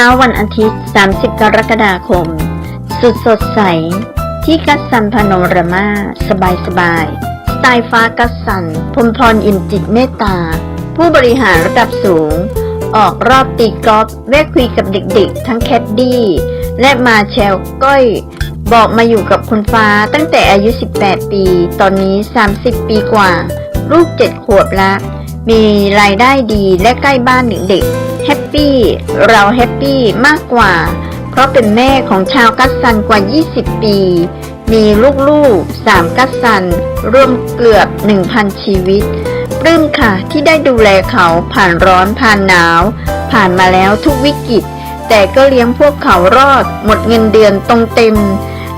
ช้าวันอาทิตย์ 30 กรกฎาคม สุดสดใส ที่กัสสันพานรามา สบายสบาย สไตล์ฟ้ากัสสันพรหมพรอิ่มจิตเมตตา ผู้บริหารระดับสูง ออกรอบตีกอล์ฟแวะคุยกับเด็กๆ ทั้งแคดดี้ และมาแชลก้อย บอกมาอยู่กับคุณฟ้าตั้งแต่อายุ 18 ปี ตอนนี้ 30 ปีกว่า ลูก 7 ขวบละ มีรายได้ดีและใกล้บ้านเด็กๆ แฮปปี้ เราแฮปปี้มากกว่า เพราะเป็นแม่ของชาวกัสซันกว่า 20 ปี มีลูกๆ 3 กัสซันรวมเกือบ 1,000 ชีวิต ปลื้มค่ะที่ได้ดูแลเขาผ่านร้อนผ่านหนาว ผ่านมาแล้วทุกวิกฤต แต่ก็เลี้ยงพวกเขารอด หมดเงินเดือนตรงเต็ม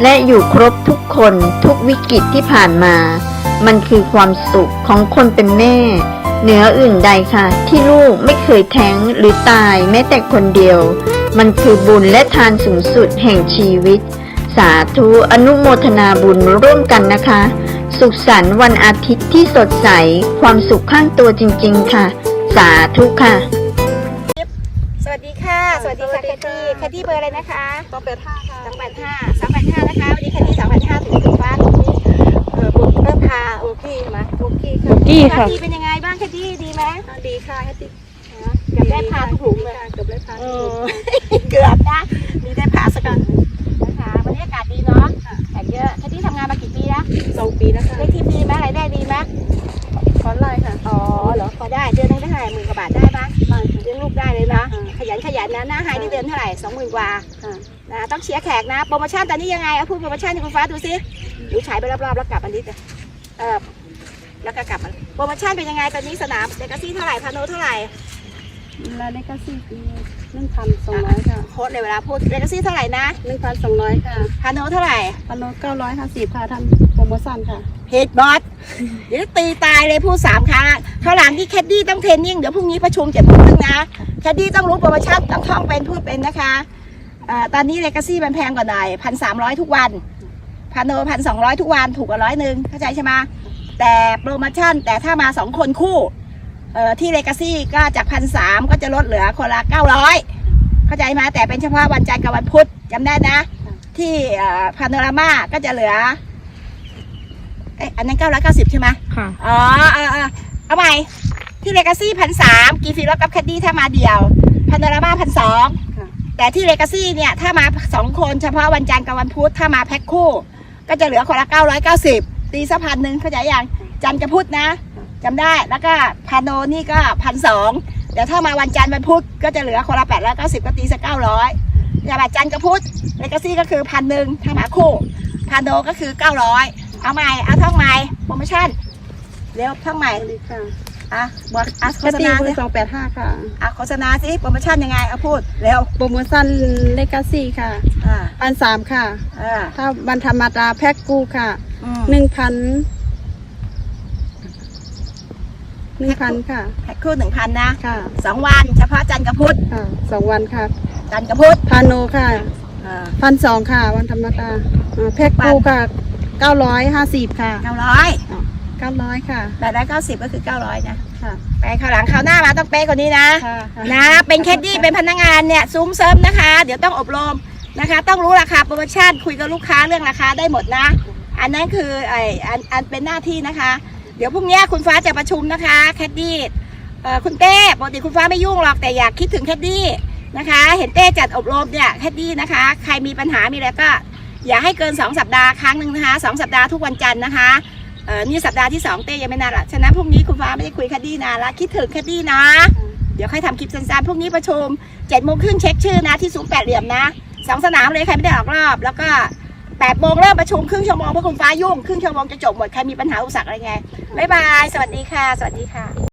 และอยู่ครบทุกคนทุกวิกฤตที่ผ่านมา มันคือความสุขของคนเป็นแม่ เหนืออื่นใดค่ะ ที่ลูกไม่เคยแท้งหรือตายแม้แต่คนเดียว มันคือบุญและทานสูงสุดแห่งชีวิต สาธุอนุโมทนาบุญร่วมกันนะคะ สุขสันต์วันอาทิตย์ที่สดใส ความสุขข้างตัวจริง ๆ ค่ะ สาธุค่ะ สวัสดีค่ะ สวัสดีค่ะสวัสดีแคทค่ะตี้แคทตี้เบอร์อะไรนะคะสองแปดห้าค่ะสองแปดห้าสองแปดห้านะคะ วันนี้แคทตี้สองแปดห้าถึงถึงฟ้าตรงนี้เออบุญเริ่ มพาโอเคไหมโอเคค่ะกี้ค่ะแคทตี้เป็นยังไงบ้างแคทตี้ดีไหมดีค่ะแคทตี้เกือบได้พาทุกหลุมเลยเกือบได้พาเอทุกหลุอมเกือบนะมีได้พาสักกันนะคะวันนี้อากาศดีเนาะแขกเยอะแคทตี้ทำงานมากี่ปีแล้วสองปีแล้วค่ะได้ทิปดีไหมรายได้ดีไหมคอนไลน์ค่ะ อ๋อเหรอพอได้เดือนนึงได้เท่าไหร่หมื่นกว่าบาทได้ปะเลี้ยงลูกได้เลยนะอ่าขยันขยันนะหน้าไฮนี่เดือนเท่าไหร่สองหมื่นกว่าค่ะนะต้องเชียร์แขกนะ โปรโมชั่นตอนนี้ยังไงเอาพูดโปรโมชั่นให้คุณฟ้าดูสิดูฉายไปรอบๆแล้วกลับอันนี้ เออแล้วก็กลับมาโปรโมชั่นเป็นยังไงตอนนี้สนามเดกาซี่เท่าไหร่พาโนเท่าไหร่รายได้ก็สี่ปีหนึ่งพันสองร้อยค่ะโค้ดเลยเวลาพูดเดกาซี่เท่าไหร่นะหนึ่งพันสองร้อยค่ะพาโนเท่าไหร่พันโลเก้าร้อยห้าสิบค่ะทำโปรโมชั่นค่ะเฮดบอสเดี๋ยวตีตายเลยพูดสามครั้งข้าวหลังที่แคดดี้ต้องเทรนนิ่งเดี๋ยวพรุ่งนี้ประชุมเจ็ดโมงครึ่งนะแคดดี้ต้องรู้โปรโมชั่นต้องท่องเป็นพูดเป็นนะคะเอ่อตอนนี้เลกาซี่มันแพงกว่าหน่อยพันสามร้อยทุกวัน พาโนพันสองร้อยทุกวันถูกกว่าร้อยหนึ่งเข้าใจใช่ไหมแต่โปรโมชั่นแต่ถ้ามาสองคนคู่เอ่อที่เลกาซี่ก็จากพันสามก็จะลดเหลือคนละเก้าร้อยเข้าใจไหมแต่เป็นเฉพาะวันจันทร์กับวันพุธจำได้นะ ที่พาโนรามาก็จะเหลือเอ๊ะอันนั้นเก้าร้อยเก้าสิบใช่ไหมค่ะ อ๋อเออเออเอาใหม่ที่เลกาซี่พันสามกีฟีรถกับแคดดี้ถ้ามาเดียวพันโนรามาพันสองค่ะ แต่ที่เลกาซี่เนี่ย ถ้ามาสองคนเฉพาะวันจันทร์กับวันพุธถ้ามาแพ็คคู่ ก็จะเหลือคนละเก้าร้อยเก้าสิบตีสักพันหนึ่งเข้าใจยังจันทร์กับพุธนะจำได้แล้วก็พาโนนี่ก็พันสองแต่ถ้ามาวันจันทร์วันพุธก็จะเหลือคนละแปดร้อยเก้าสิบก็ตีสักเก้าร้อยอย่ามาจันทร์กับพุธเลกาซี่ก็คือพันหนึ่งถ้ามาคู่พาโนก็คือเก้าร้อยเอาใหม่เอาท่องใหม่โปรโมชั่นเร็วท่องใหม่ดีค่ะ อะบอกอะโฆแคทษตี้ณาเบอสิร์สองแปดห้าค่ะ อะโฆษณาสิโปรโมชั่นยังไงเอาพูดเร็วโปรโมชั่นเลกาซี่ค่ะอ่าพันสามค่ะ อ่าถ้าวันธรรมดาแพ็คกู้ค่ะอืมหนึ่งพันหนึ่งพันค่ะ แพ็คคู่หนึ่งพันนะค่ะ สองวันเฉพาะจันทร์กับพุธค่ะสองวันค่ะ จันทร์กับพุธพาโนค่ะอ่าพันสองค่ะ วันธรรมดาอ่าแพ็คกู้ค่ะเก้าร้อยห้าสิบค่ะ เก้าร้อย เก้าร้อยค่ะแปดร้อยเก้าสิบก็คือเก้าร้อยนะค่ะ ไปคราวหลังคราวหน้ามาต้องเป๊ะกว่านี้นะ ค่ะค่ะนะ เป็นแคดดี้เป็นพนักงานเนี่ยซุ้มเสริมนะคะ เดี๋ยวต้องอบรมนะคะ ต้องรู้ราคาโปรโมชั่นคุยกับลูกค้าเรื่องราคาได้หมดนะ อันนั้นคือไออันอันเป็นหน้าที่นะคะ เดี๋ยวพรุ่งนี้คุณฟ้าจะประชุมนะคะแคดดี้เอ่อคุณเต้ปกติคุณฟ้าไม่ยุ่งหรอกแต่อยากคิดถึงแคดดี้นะคะ เห็นเต้จัดอบรมเนี่ยแคดดี้นะคะ ใครมีปัญหามีอะไรก็ อย่าให้เกิน 2 สัปดาห์ครั้งหนึ่งนะคะสองสัปดาห์ทุกวันจันทร์นะคะ เออนี่สัปดาห์ที่2เต้ยังไม่นานละฉะนั้นพรุ่งนี้คุณฟ้าไม่ได้คุยคดีนานละคิดถึงคดีนะ เดี๋ยวค่อยทำคลิปสั้นๆพรุ่งนี้ประชุม7จ็ดโมงครึ่งเช็คชื่อนะที่สูงแปดเหลี่ยมนะสองสนามเลยใครไม่ได้ออกรอบ แล้วก็8ปดโมงเริ่มประชุมครึ่งชั่วโมงเพราะคุณฟ้ายุ่งครึ่งชั่วโมงจะจบหมดใครมีปัญหาอุปสรรคอะไรไงบ๊ายบายสวัสดีค่ะ สวัสดีค่ะ